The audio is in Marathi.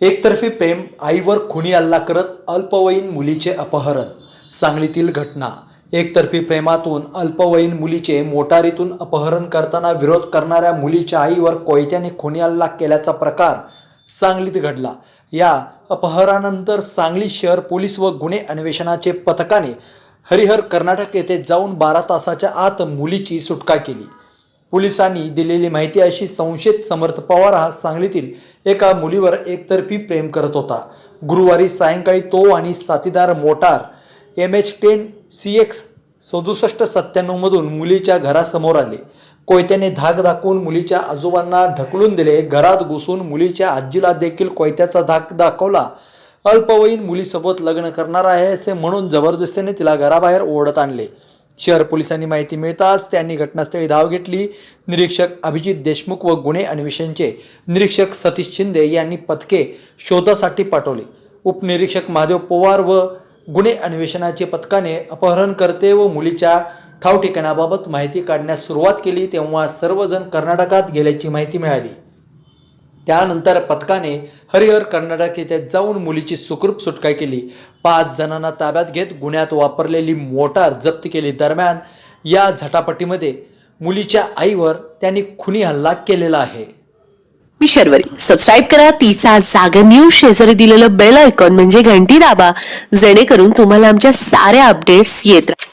एकतर्फी प्रेम आईवर खुनी हल्ला करत अल्पवयीन मुलीचे अपहरण सांगलीतील घटना. एकतर्फी प्रेमातून अल्पवयीन मुलीचे मोटारीतून अपहरण करताना विरोध करणाऱ्या मुलीच्या आईवर कोयत्याने खुनी हल्ला केल्याचा प्रकार सांगलीत घडला. या अपहरणानंतर सांगली शहर पोलीस व गुन्हे अन्वेषणाचे पथकाने हरिहर कर्नाटक येथे जाऊन बारा तासाच्या आत मुलीची सुटका केली. पोलिसांनी दिलेली माहिती अशी संशयित समर्थ पवार हा सांगलीतील एका मुलीवर एकतर्फी प्रेम करत होता. गुरुवारी सायंकाळी तो आणि साथीदार motor M H ten C X सदुसष्ट सत्त्याण्णवमधून मुलीच्या घरासमोर आले. कोयत्याने धाक दाखवून मुलीच्या आजोबांना ढकलून दिले. घरात घुसून मुलीच्या आजीला देखील कोयत्याचा धाक दाखवला. अल्पवयीन मुलीसोबत लग्न करणार आहे असे म्हणून जबरदस्तीने तिला घराबाहेर ओढत आणले. शहर पोलिसांनी माहिती मिळताच त्यांनी घटनास्थळी धाव घेतली. निरीक्षक अभिजित देशमुख व गुन्हे अन्वेषणचे निरीक्षक सतीश शिंदे यांनी पथके शोधासाठी पाठवले. उपनिरीक्षक महादेव पवार व गुन्हे अन्वेषणाचे पथकाने अपहरणकर्ते व मुलीच्या ठाव ठिकाणाबाबत माहिती काढण्यास सुरुवात केली तेव्हा सर्वजण कर्नाटकात गेल्याची माहिती मिळाली. त्यानंतर पथकाने हरिहर कर्नाटक येथे जाऊन मुलीची सुखरूप सुटका केली. पाच जणांना ताब्यात घेत गुन्ह्यात वापरलेली मोटार जप्त केली. दरम्यान या झटापटीमध्ये मुलीच्या आईवर त्यांनी खुनी हल्ला केलेला आहे. मी शर्वरी. सबस्क्राईब करा. तिचा जागर न्यूज शेजारी दिलेलं बेल आयकॉन म्हणजे घंटी दाबा. जेणेकरून तुम्हाला आमच्या साऱ्या अपडेट्स येत राहतील